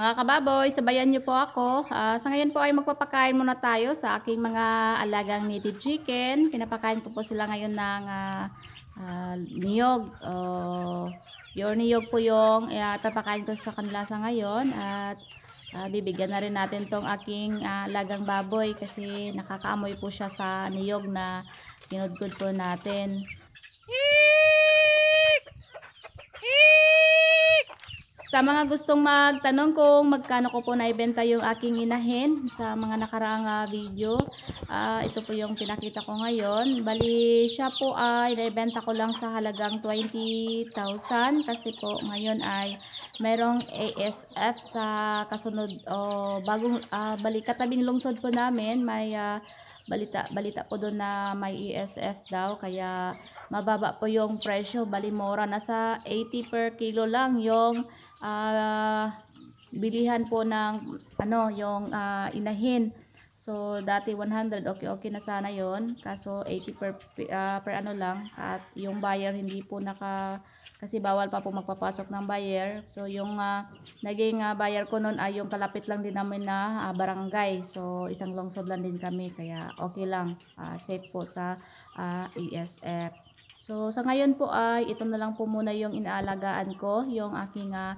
Mga kababoy, sabayan niyo po ako. Ah, sa ngayon po ay magpapakain muna tayo sa aking mga alagang native chicken. Pinapakain ko po sila ngayon ng ah, ah, niyog. Oh, pure niyog po yung uh, papakain ko sa kanila sa ngayon. At ah, bibigyan na rin natin tong aking ah, alagang baboy kasi nakakaamoy po siya sa niyog na kinudkod po natin. Mga gustong magtanong kung magkano ko po naibenta yung aking inahin sa mga nakaraang ah, video, ah, ito po yung pinakita ko ngayon. Bali, siya po ay naibenta ko lang sa halagang 20,000 kasi po ngayon ay merong ASF sa kasunod o bagong ah, bali katabing lungsod po namin may ah, balita balita po doon na may ESF daw kaya mababa po yung presyo bali mura nasa 80 per kilo lang yung ah, bilihan po ng ano yung ah, inahin. So dati 100 okay okay na sana yon kaso 80 per ah, per ano lang. At yung buyer hindi po naka kasi bawal pa po magpapasok ng buyer. So yung ah, naging ah, buyer ko noon ay yung kalapit lang din namin na ah, barangay. So isang lungsod lang din kami. Kaya okay lang. Ah, safe po sa ah, ESF So, sa ngayon po ay ito na lang po muna yung inaalagaan ko, yung aking ah,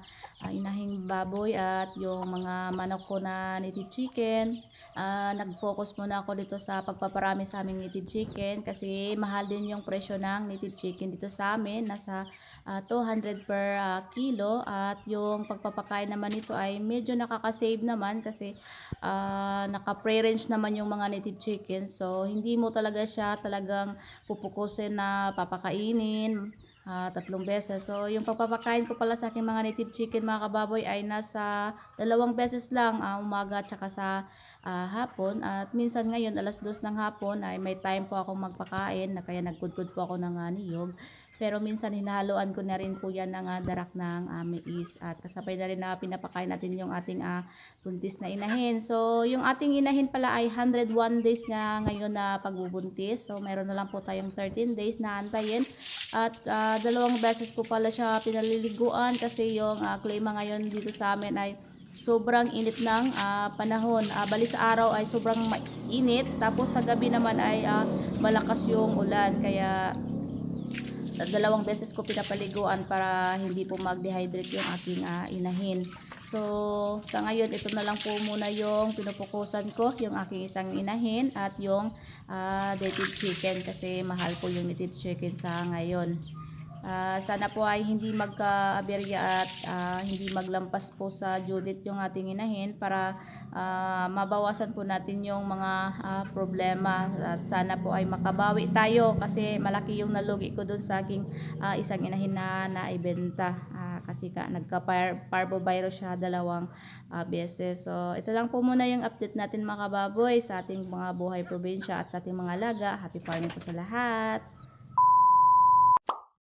inahing baboy at yung mga manok ko na native chicken. Ah, nag-focus muna ako dito sa pagpaparami sa aming native chicken kasi mahal din yung presyo ng native chicken dito sa amin. Nasa ah, 200 per ah, kilo at yung pagpapakain naman nito ay medyo nakaka-save naman kasi ah, naka-pre-range naman yung mga native chicken. So, hindi mo talaga siya talagang pupukusin na papakainin ah, tatlong beses. So, yung pagpapakain ko pala sa aking mga native chicken mga kababoy ay nasa dalawang beses lang, ah, umaga at saka sa ah, hapon. At minsan ngayon, alas dos ng hapon ay may time po akong magpakain na kaya nagkudkod po ako ng ah, niyog. Pero minsan hinahaluan ko na rin po yan ng ah, darak ng ah, mais at kasabay na rin na pinapakain natin yung ating ah, buntis na inahin. So, yung ating inahin pala ay 101 days na ngayon na pagbubuntis. So, meron na lang po tayong 13 days na antayin. At ah, dalawang beses ko pala siya pinaliliguan kasi yung ah, klima ngayon dito sa amin ay sobrang init ng ah, panahon. Ah, bali sa araw ay sobrang mainit. Tapos sa gabi naman ay ah, malakas yung ulan. Kaya dalawang beses ko pinapaliguan para hindi po mag-dehydrate yung aking ah, inahin. So, sa ngayon, ito na lang po muna yung pinupukusan ko, yung aking isang inahin at yung ah, native chicken kasi mahal po yung native chicken sa ngayon. Ah, sana po ay hindi magka-aberya at ah, hindi maglampas po sa Judith yung ating inahin para ah, mabawasan po natin yung mga ah, problema. At sana po ay makabawi tayo kasi malaki yung nalugi ko dun sa aking ah, isang inahin na naibenta. Ah, kasi ka, nagka-parvovirus siya dalawang ah, beses. So ito lang po muna yung update natin mga kababoy sa ating mga buhay probinsya at sa ating mga alaga. Happy farming po sa lahat